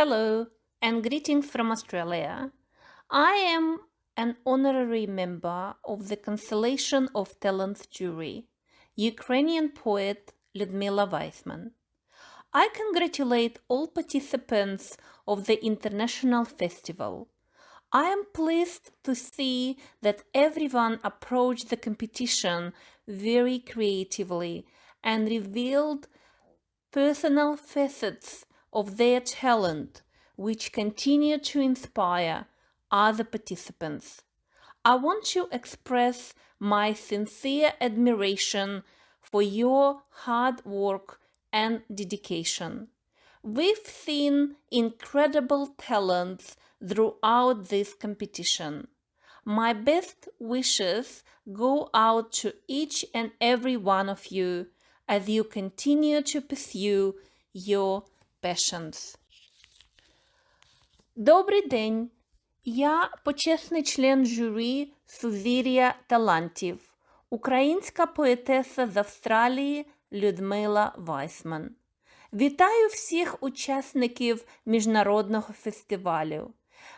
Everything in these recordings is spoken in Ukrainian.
Hello and greetings from Australia. I am an honorary member of the Constellation of Talent jury, Ukrainian poet Ludmila Weissman. I congratulate all participants of the international festival. I am pleased to see that everyone approached the competition very creatively and revealed personal facets of their talent, which continue to inspire other participants. I want to express my sincere admiration for your hard work and dedication. We've seen incredible talents throughout this competition. My best wishes go out to each and every one of you as you continue to pursue your passions. Добрий день! Я почесний член журі Сузір'я талантів, українська поетеса з Австралії Людмила Вайсман. Вітаю всіх учасників міжнародного фестивалю.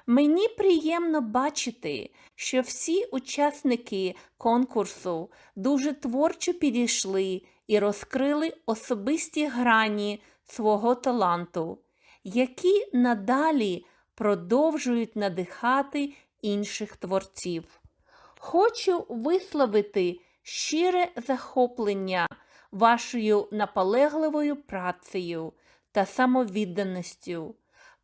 Мені приємно бачити, що всі учасники конкурсу дуже творчо підійшли і розкрили особисті грані свого таланту, які надалі продовжують надихати інших творців. Хочу висловити щире захоплення вашою наполегливою працею та самовідданістю.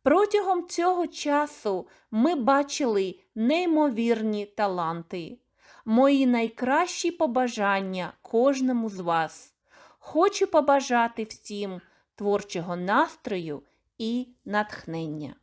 Протягом цього часу ми бачили неймовірні таланти. Мої найкращі побажання кожному з вас. Хочу побажати всім творчого настрою і натхнення.